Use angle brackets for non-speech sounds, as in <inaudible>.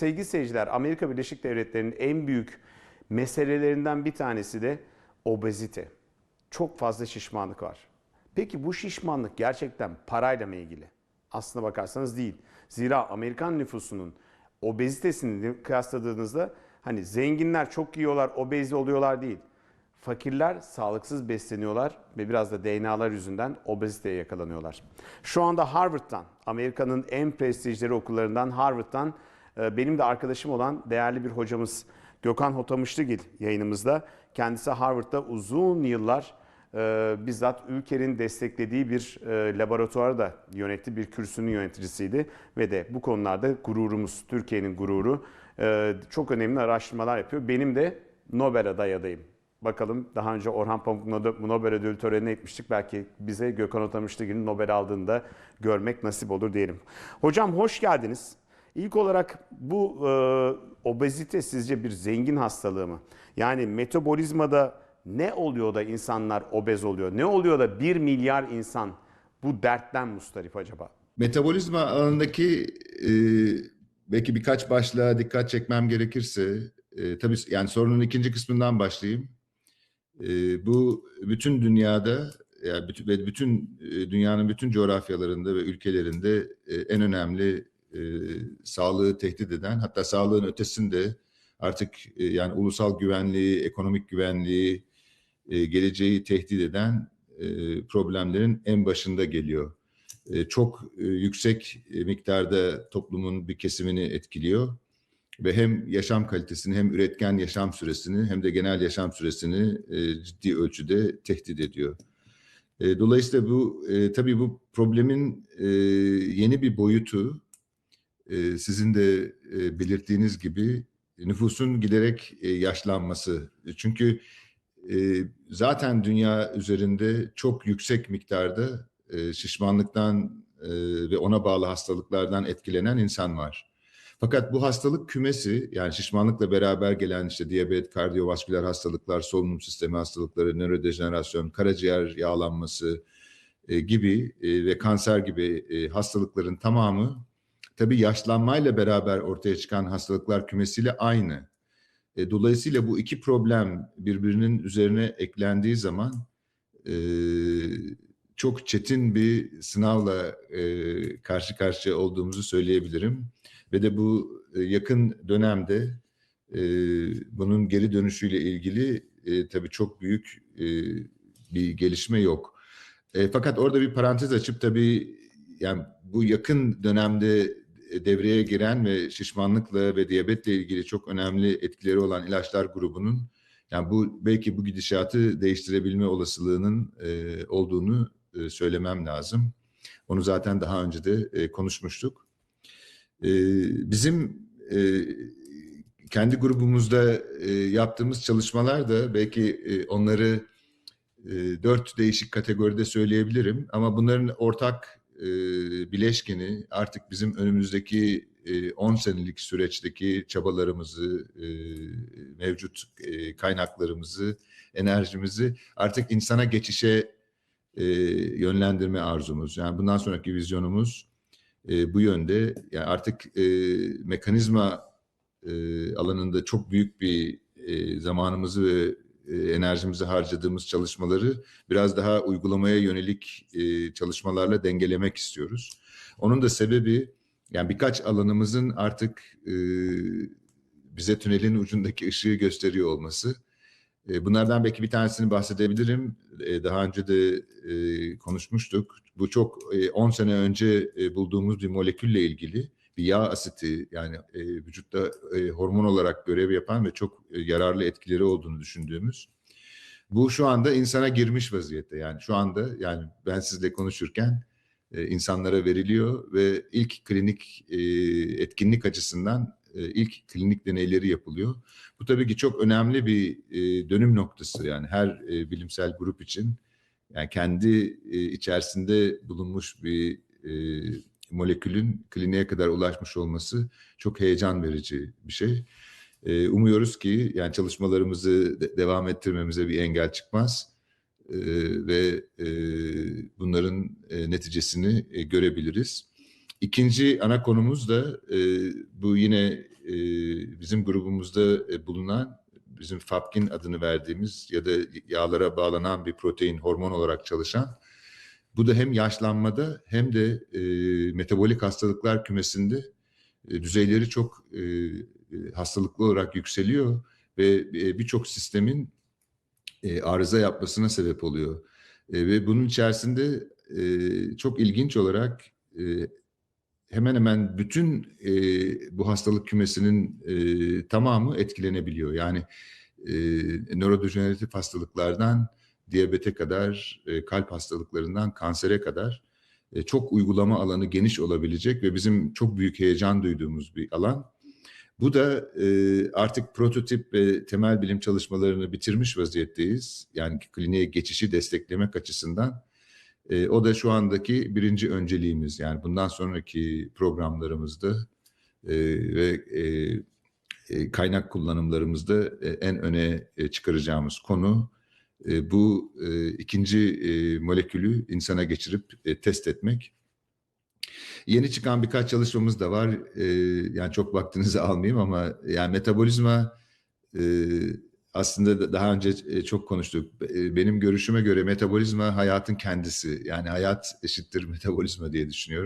sevgili seyirciler Amerika Birleşik Devletleri'nin en büyük meselelerinden bir tanesi de obezite. Çok fazla şişmanlık var. Peki bu şişmanlık gerçekten parayla mı ilgili? Aslına bakarsanız değil. Zira Amerikan nüfusunun obezitesini kıyasladığınızda hani zenginler çok yiyorlar, obezi oluyorlar değil. Fakirler sağlıksız besleniyorlar ve biraz da DNA'lar yüzünden obeziteye yakalanıyorlar. Şu anda Harvard'dan, Amerika'nın en prestijleri okullarından Harvard'dan benim de arkadaşım olan değerli bir hocamız Gökhan Hotamışlıgil yayınımızda. Kendisi Harvard'da uzun yıllar e, bizzat Ülker'in desteklediği bir e, laboratuvarı da yönetti, bir kürsünün yöneticisiydi ve de bu konularda gururumuz, Türkiye'nin gururu e, çok önemli araştırmalar yapıyor. Benim de Nobel aday adayım. Bakalım daha önce Orhan Pamuk Nobe- Nobel ödül törenine etmiştik. Belki bize Gökhan Otamışlıgil'in Nobel aldığında görmek nasip olur diyelim. Hocam hoş geldiniz. İlk olarak bu e, obezite sizce bir zengin hastalığı mı? Yani metabolizmada ne oluyor da insanlar obez oluyor? Ne oluyor da 1 milyar insan bu dertten mustarip acaba? Metabolizma alanındaki e, belki birkaç başlığa dikkat çekmem gerekirse, e, tabii yani sorunun ikinci kısmından başlayayım. E, bu bütün dünyada, yani bütün, ve bütün e, dünyanın bütün coğrafyalarında ve ülkelerinde e, en önemli e, sağlığı tehdit eden, hatta sağlığın ötesinde artık e, yani ulusal güvenliği, ekonomik güvenliği, e, geleceği tehdit eden e, problemlerin en başında geliyor e, çok e, yüksek e, miktarda toplumun bir kesimini etkiliyor ve hem yaşam kalitesini hem üretken yaşam süresini hem de genel yaşam süresini e, ciddi ölçüde tehdit ediyor. E, Dolayısıyla bu e, tabii bu problemin e, yeni bir boyutu sizin de belirttiğiniz gibi nüfusun giderek yaşlanması. Çünkü e, zaten dünya üzerinde çok yüksek miktarda şişmanlıktan ve ona bağlı hastalıklardan etkilenen insan var. Fakat bu hastalık kümesi yani şişmanlıkla beraber gelen işte diyabet, kardiyovasküler hastalıklar, solunum sistemi hastalıkları, nörodejenerasyon, karaciğer yağlanması gibi ve kanser gibi hastalıkların tamamı tabii yaşlanmayla beraber ortaya çıkan hastalıklar kümesiyle aynı. E, dolayısıyla bu iki problem birbirinin üzerine eklendiği zaman e, çok çetin bir sınavla e, karşı karşıya olduğumuzu söyleyebilirim. Ve de bu e, yakın dönemde e, bunun geri dönüşüyle ilgili e, tabii çok büyük e, bir gelişme yok. E, fakat orada bir parantez açıp tabii yani bu yakın dönemde devreye giren ve şişmanlıkla ve diyabetle ilgili çok önemli etkileri olan ilaçlar grubunun yani bu belki bu gidişatı değiştirebilme olasılığının e, olduğunu e, söylemem lazım. Onu zaten daha önce de e, konuşmuştuk. E, bizim e, kendi grubumuzda e, yaptığımız çalışmalar da belki e, onları e, dört değişik kategoride söyleyebilirim. Ama bunların ortak e, bileşkeni artık bizim önümüzdeki e, 10 senelik süreçteki çabalarımızı, e, mevcut e, kaynaklarımızı, enerjimizi artık insana geçişe e, yönlendirme arzumuz. Yani bundan sonraki vizyonumuz e, bu yönde. Yani artık e, mekanizma e, alanında çok büyük bir e, zamanımızı ve e, enerjimizi harcadığımız çalışmaları biraz daha uygulamaya yönelik e, çalışmalarla dengelemek istiyoruz. Onun da sebebi yani birkaç alanımızın artık e, bize tünelin ucundaki ışığı gösteriyor olması. E, bunlardan belki bir tanesini bahsedebilirim. E, daha önce de e, konuşmuştuk. Bu çok 10 sene önce bulduğumuz bir molekülle ilgili bir yağ asiti yani vücutta hormon olarak görev yapan ve çok yararlı etkileri olduğunu düşündüğümüz. Bu şu anda insana girmiş vaziyette yani şu anda yani ben sizle konuşurken insanlara veriliyor ve ilk klinik etkinlik açısından ilk klinik deneyleri yapılıyor. Bu tabii ki çok önemli bir dönüm noktası yani her bilimsel grup için. Yani kendi içerisinde bulunmuş bir molekülün kliniğe kadar ulaşmış olması çok heyecan verici bir şey. Umuyoruz ki yani çalışmalarımızı devam ettirmemize bir engel çıkmaz ve bunların neticesini görebiliriz. İkinci ana konumuz da e, bu yine e, e, bizim grubumuzda e, bulunan bizim Fapkin adını verdiğimiz ya da yağlara bağlanan bir protein hormon olarak çalışan bu da hem yaşlanmada hem de e, metabolik hastalıklar kümesinde e, düzeyleri çok e, e, hastalıklı olarak yükseliyor ve e, birçok sistemin e, arıza yapmasına sebep oluyor. E, ve bunun içerisinde e, çok ilginç olarak e, hemen hemen bütün e, bu hastalık kümesinin e, tamamı etkilenebiliyor. Yani e, nörodejeneratif hastalıklardan diyabete kadar, e, kalp hastalıklarından kansere kadar e, çok uygulama alanı geniş olabilecek ve bizim çok büyük heyecan duyduğumuz bir alan. Bu da e, artık prototip ve temel bilim çalışmalarını bitirmiş vaziyetteyiz. Yani kliniğe geçişi desteklemek açısından. E, o da şu andaki birinci önceliğimiz. Yani bundan sonraki programlarımızda e, ve e, e, kaynak kullanımlarımızda e, en öne e, çıkaracağımız konu e, bu e, ikinci e, molekülü insana geçirip e, test etmek. Yeni çıkan birkaç çalışmamız da var. E, yani çok vaktinizi <laughs> almayayım ama yani metabolizma e, aslında da- daha önce e, çok konuştuk. E, Benim görüşüme göre metabolizma hayatın kendisi. Yani hayat eşittir metabolizma diye düşünüyorum.